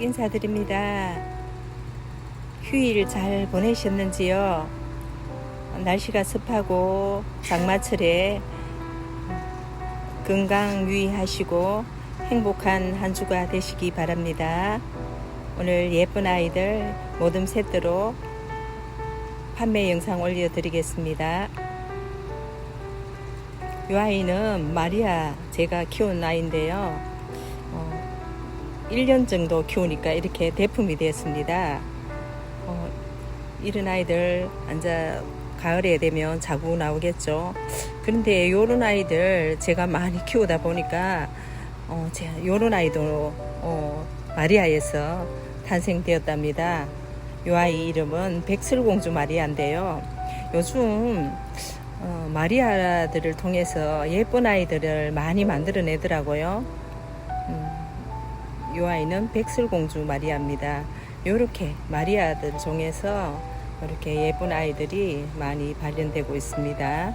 쭉 인사드립니다. 휴일 잘 보내셨는지요? 날씨가 습하고 장마철에 건강 유의하시고 행복한 한 주가 되시기 바랍니다. 오늘 예쁜 아이들 모듬 세트로 판매 영상 올려드리겠습니다. 이 아이는 마리아 제가 키운 아이인데요. 어, 1년 정도 키우니까 이렇게 대품이 되었습니다. 어, 이런 아이들 앉아 가을에 되면 자고 나오겠죠. 그런데 요런 아이들 제가 많이 키우다 보니까 어, 제가 요런 아이도 어, 마리아에서 탄생되었답니다. 요 아이 이름은 백설공주 마리아인데요. 요즘 어, 마리아들을 통해서 예쁜 아이들을 많이 만들어내더라고요. 음, 요 아이는 백설공주 마리아입니다. 요렇게 마리아들 종에서 이렇게 예쁜 아이들이 많이 발견되고 있습니다.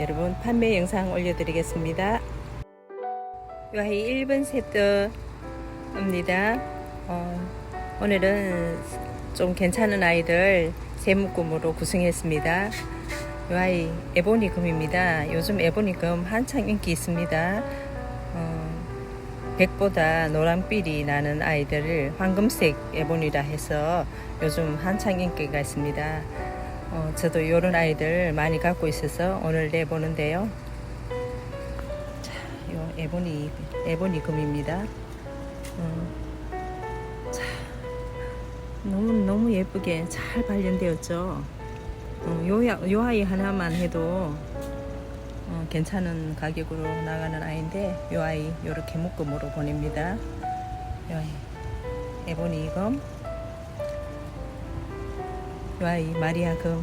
여러분 판매 영상 올려드리겠습니다. 요 아이 1번 세트입니다. 어, 오늘은 좀 괜찮은 아이들 세 묶음으로 구성했습니다. 이 아이 에보니금입니다. 요즘 에보니금 한창 인기 있습니다. 어, 백보다 노란빛이 나는 아이들을 황금색 에보니라 해서 요즘 한창 인기가 있습니다. 어, 저도 이런 아이들 많이 갖고 있어서 오늘 내보는데요. 자, 요 에보니 에보니 금입니다. 어, 자, 너무 너무 예쁘게 잘 발견되었죠. 어, 요, 야- 요 아이 하나만 해도 어, 괜찮은 가격으로 나가는 아이인데 요 아이 요렇게 묶음으로 보냅니다. 요 아이. 에보니금 요 아이 마리아금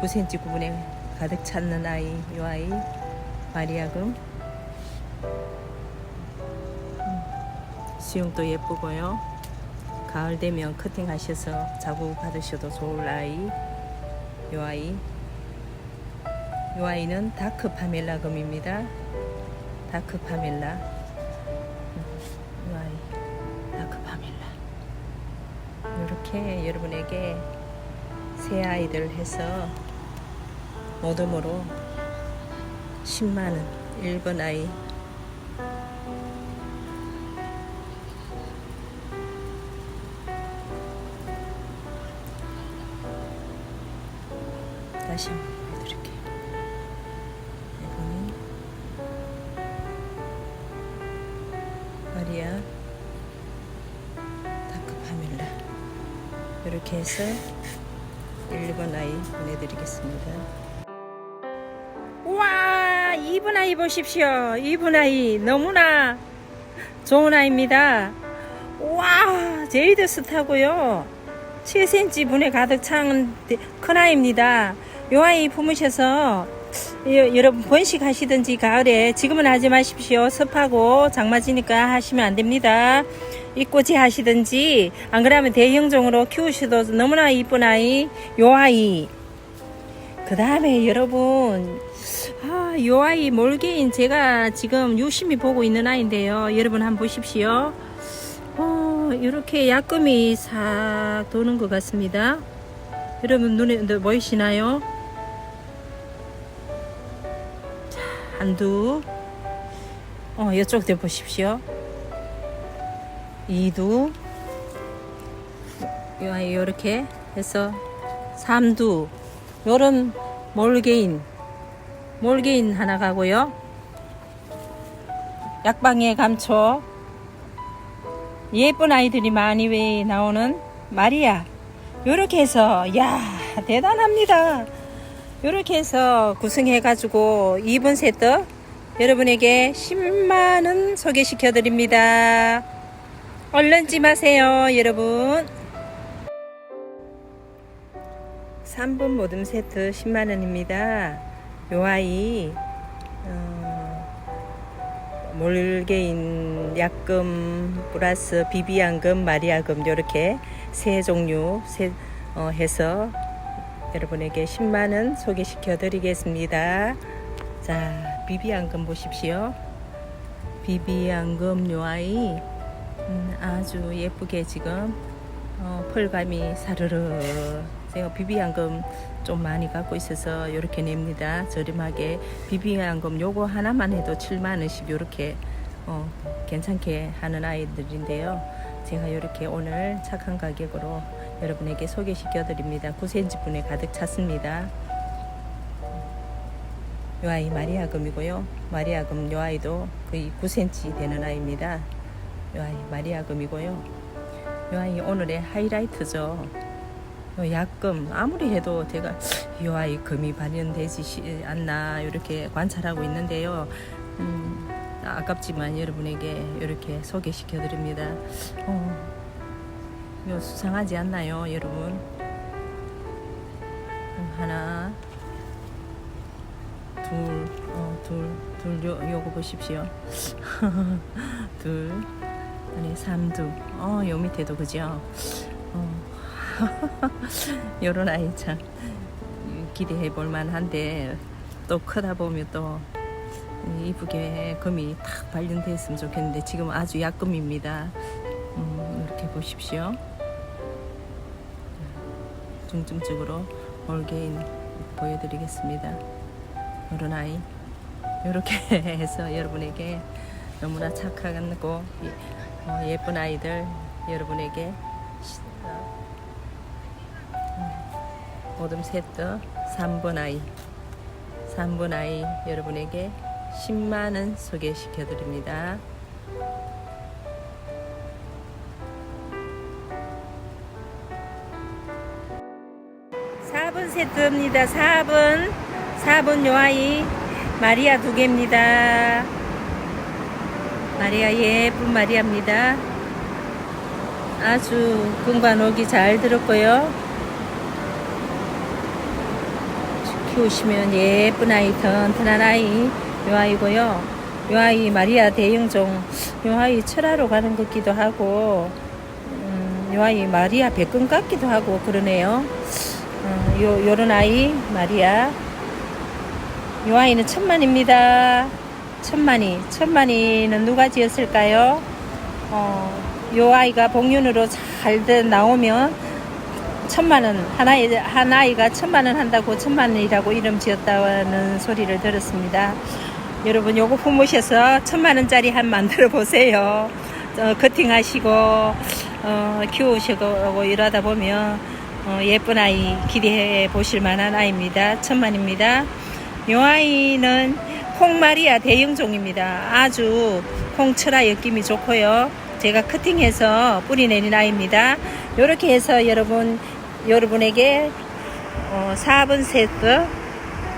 9cm 구분에 가득 찼는 아이 요 아이 마리아금 음, 수영도 예쁘고요. 가을 되면 커팅 하셔서 자구 받으셔도 좋을 아이 요 아이 요 아이는 다크 파멜라 금입니다. 다크 파멜라. 음, 요 아이 다크 파멜라. 이렇게 여러분에게 새 아이들 해서 모듬으로 10만원 1번 아이. 다시 한번 이렇게 해서 1번 아이 보내드리겠습니다. 우와 2번 아이 보십시오. 2번 아이 너무나 좋은 아이입니다. 우와 제이드 스타고요. 7cm 분에 가득 찬 큰 아이입니다. 요 아이 품으셔서 여- 여러분 번식하시든지 가을에 지금은 하지 마십시오. 습하고 장마지니까 하시면 안 됩니다. 입꼬지 하시든지 안 그러면 대형종으로 키우셔도 너무나 이쁜 아이 요 아이 그 다음에 여러분 아, 요 아이 몰개인 제가 지금 유심히 보고 있는 아이인데요. 여러분 한번 보십시오. 어, 이렇게 약금이 싹 도는 것 같습니다. 여러분 눈에 너 보이시나요? 자, 한두. 어, 이쪽도 보십시오. 이두. 요 아이 요렇게 해서 삼두. 요런 몰개인. 몰개인 하나 가고요. 약방에 감초. 예쁜 아이들이 많이 왜 나오는 마리아. 요렇게 해서, 야 대단합니다. 요렇게 해서 구성해 가지고 2번 세트 여러분에게 10만원 소개시켜 드립니다. 얼른지 마세요, 여러분. 3분 모듬 세트 10만원입니다. 요 아이, 어, 몰개인 약금 플러스 비비안금 마리아금 이렇게 세 종류 세, 어, 해서 여러분에게 10만원 소개시켜 드리겠습니다 자 비비안금 보십시오 비비안금 요 아이 음, 아주 예쁘게 지금 어, 펄감이 사르르. 제가 비비안금 좀 많이 갖고 있어서 이렇게 냅니다. 저렴하게 비비안금 요거 하나만 해도 7만원씩 이렇게 어, 괜찮게 하는 아이들인데요. 제가 이렇게 오늘 착한 가격으로 여러분에게 소개시켜 드립니다. 9cm 분에 가득 찼습니다. 요 아이 마리아금이고요. 마리아금 요 아이도 거의 9cm 되는 아이입니다 요 아이 마리아금이고요. 요 아이 오늘의 하이라이트죠. 요 약금 아무리 해도 제가 요 아이 금이 발현되지 시- 않나 이렇게 관찰하고 있는데요. 음, 아깝지만 여러분에게 이렇게 소개시켜 드립니다. 어, 요 수상하지 않나요, 여러분? 음, 하나, 둘, 어, 둘, 둘, 요, 요거 보십시오. 둘, 아니 삼두. 어요 밑에도 그죠? 어. 요런 아이 참 기대해 볼 만한데 또 크다 보면 또 이쁘게 금이 탁 발견됐으면 좋겠는데 지금 아주 약금입니다. 음, 이렇게 보십시오. 중증적으로 올게인 보여드리겠습니다. 요런 아이. 이렇게 해서 여러분에게 너무나 착하고 예- 어, 예쁜 아이들 여러분에게 시- 어, 음, 세트 3번 아이 3번 아이 여러분에게 10만원 소개시켜 드립니다. 세트입니다. 4번 4번 요 아이 마리아 두 개입니다. 마리아 예쁜 마리아입니다. 아주 금과 녹이 잘 들었고요. 키우시면 예쁜 아이, 튼튼한 아이, 요 아이고요. 요 아이 마리아 대형종, 요 아이 철화로 가는 것 같기도 하고, 음, 요 아이 마리아 백금 같기도 하고 그러네요. 어, 요, 요런 아이 마리아. 요 아이는 천만입니다. 천만이. 천만이는 누가 지었을까요? 어, 요 아이가 복륜으로 잘 돼- 나오면 천만원, 하나에, 한 아이가 천만원 한다고 천만원이라고 이름 지었다는 소리를 들었습니다. 여러분 요거 품으셔서 천만원짜리 한 만들어 보세요. 어, 커팅하시고, 어, 키우시고 이러다 보면 어, 예쁜 아이 기대해 보실 만한 아이입니다. 천만입니다. 요 아이는 콩마리아 대형종입니다. 아주 콩철아 엮임이 좋고요. 제가 커팅해서 뿌리 내린 아이입니다. 이렇게 해서 여러분 여러분에게 어, 4분 세트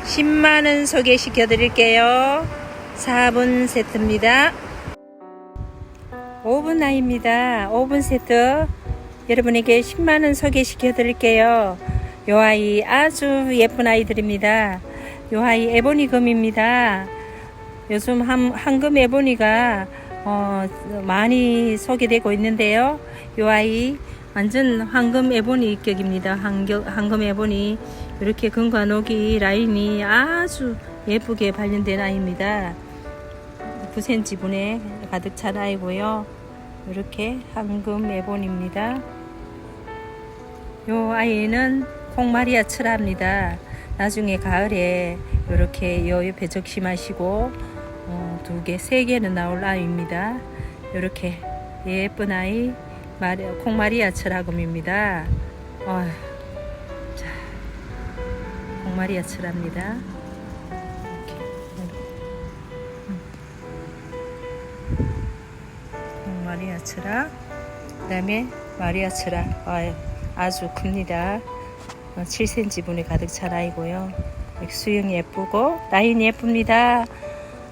10만원 소개시켜 드릴게요. 4분 세트입니다. 5분 아이입니다. 5분 세트 여러분에게 10만원 소개시켜 드릴게요. 요 아이 아주 예쁜 아이들입니다. 요 아이 에보니 금입니다. 요즘 한, 황금 에보니가 어, 많이 소개되고 있는데요. 요 아이 완전 황금 에보니 격입니다. 황금, 황금 에보니 이렇게 금과 녹이 라인이 아주 예쁘게 발견된 아이입니다. 9cm 분에 가득 찬 아이고요. 이렇게 황금 에본입니다. 요 아이는 콩마리아 철합니다. 나중에 가을에 이렇게 요 옆에 적심하시고 어, 두 개, 세 개는 나올 아이입니다. 이렇게 예쁜 아이 마리, 콩마리아 철학금입니다. 어, 자, 콩마리아 철합니다. 음, 마리아 철학 그 다음에 마리아 철학 아, 아주 큽니다. 7cm 분이 가득 찬 아이고요. 수영 예쁘고 라인 예쁩니다.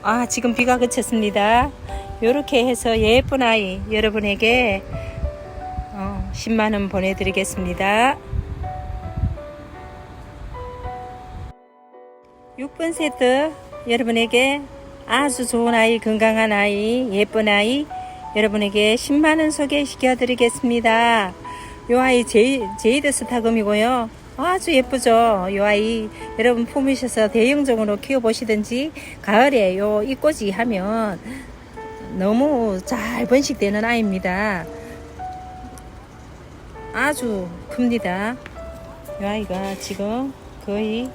아 지금 비가 그쳤습니다. 이렇게 해서 예쁜 아이 여러분에게 어, 10만 원 보내드리겠습니다. 6번 세트 여러분에게 아주 좋은 아이, 건강한 아이, 예쁜 아이 여러분에게 10만 원 소개시켜 드리겠습니다. 요 아이 제이, 제이드 스타금이고요. 아주 예쁘죠. 요 아이 여러분 품으셔서 대형종으로 키워보시든지 가을에 요 이꼬지 하면 너무 잘 번식되는 아이입니다. 아주 큽니다. 이 아이가 지금 거의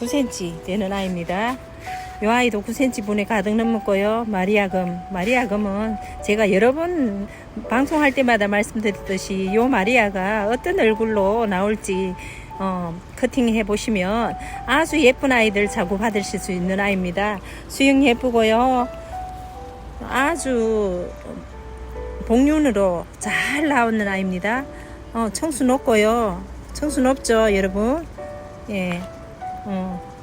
9cm 되는 아이입니다. 이 아이도 9cm 분에 가득 넘었고요. 마리아금. 마리아금은 제가 여러 번 방송할 때마다 말씀드렸듯이 이 마리아가 어떤 얼굴로 나올지 어, 커팅해 보시면 아주 예쁜 아이들 자꾸 받으실 수 있는 아이입니다. 수영 예쁘고요. 아주 복륜으로 잘 나오는 아이입니다. 어, 청수 높고요. 청수 높죠, 여러분? 예. 어.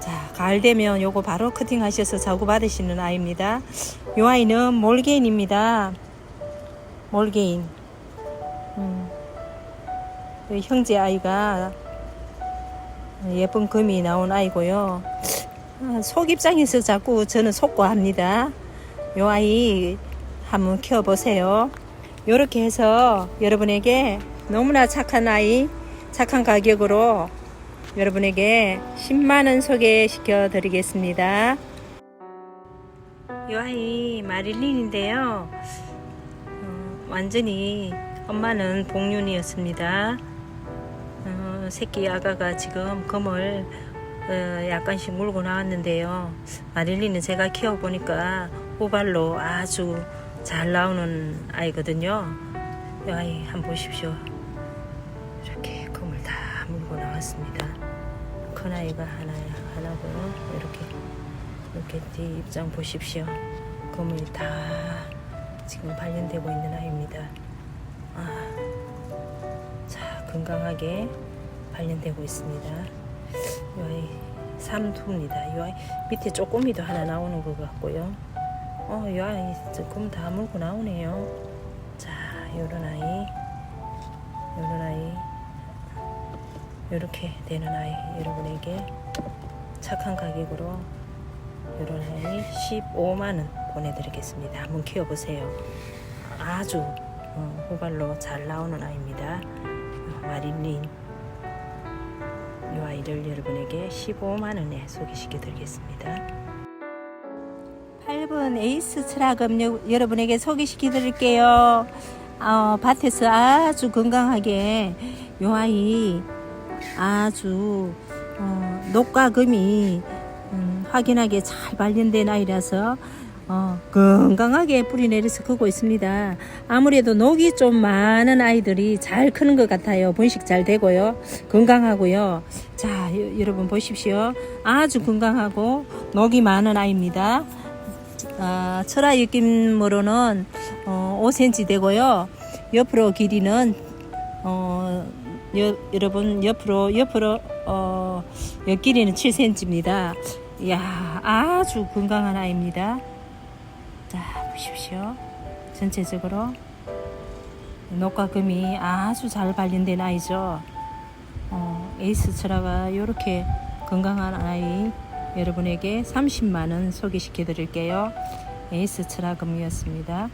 자, 가을 되면 요거 바로 커팅하셔서 자구 받으시는 아이입니다. 요 아이는 몰개인입니다. 몰개인. 음. 그 형제 아이가 예쁜 금이 나온 아이고요. 아, 속 입장에서 자꾸 저는 속고 합니다. 요 아이 한번 키워보세요. 요렇게 해서 여러분에게 너무나 착한 아이, 착한 가격으로 여러분에게 10만원 소개시켜 드리겠습니다. 이 아이 마릴린인데요. 어, 완전히 엄마는 복륜이었습니다. 어, 새끼 아가가 지금 검을 어, 약간씩 물고 나왔는데요. 마릴린은 제가 키워보니까 호발로 아주 잘 나오는 아이거든요. 이 아이 한번 보십시오. 이렇게 검을 다 물고 나왔습니다. 큰 아이가 하나 하나고요. 이렇게 이렇게 뒤 입장 보십시오. 검이 다 지금 발견되고 있는 아이입니다. 아, 자 건강하게 발견되고 있습니다. 이 아이 삼두입니다. 이 아이 밑에 쪼꼬미도 하나 나오는 것 같고요. 어, 이 아이 조금 다 물고 나오네요. 자, 요런 아이, 요런 아이. 이렇게 되는 아이 여러분에게 착한 가격으로 이런 아이 15만원 보내드리겠습니다. 한번 키워보세요. 아주 어, 호발로 잘 나오는 아이입니다. 어, 마릴린 이 아이를 여러분에게 15만원에 소개시켜 드리겠습니다. 8번 에이스 여, 여러분에게 소개시켜 드릴게요. 어, 밭에서 아주 건강하게 이 아이 아주 어, 녹과 금이 음, 확연하게 잘 발견된 아이라서 어, 건강하게 뿌리 내려서 크고 있습니다. 아무래도 녹이 좀 많은 아이들이 잘 크는 것 같아요. 번식 잘 되고요. 건강하고요. 자, 여, 여러분 보십시오. 아주 건강하고 녹이 많은 아이입니다. 아, 철화 입김으로는 어, 5cm 되고요. 옆으로 길이는 어, 여, 여러분 옆으로 옆으로 어, 옆 길이는 7cm입니다. 이야 아주 건강한 아이입니다. 자 보십시오. 전체적으로 녹과 금이 아주 잘 발견된 아이죠. 어, 에이스 철화가 이렇게 건강한 아이 여러분에게 30만원 소개시켜 드릴게요. 에이스 철화금이었습니다.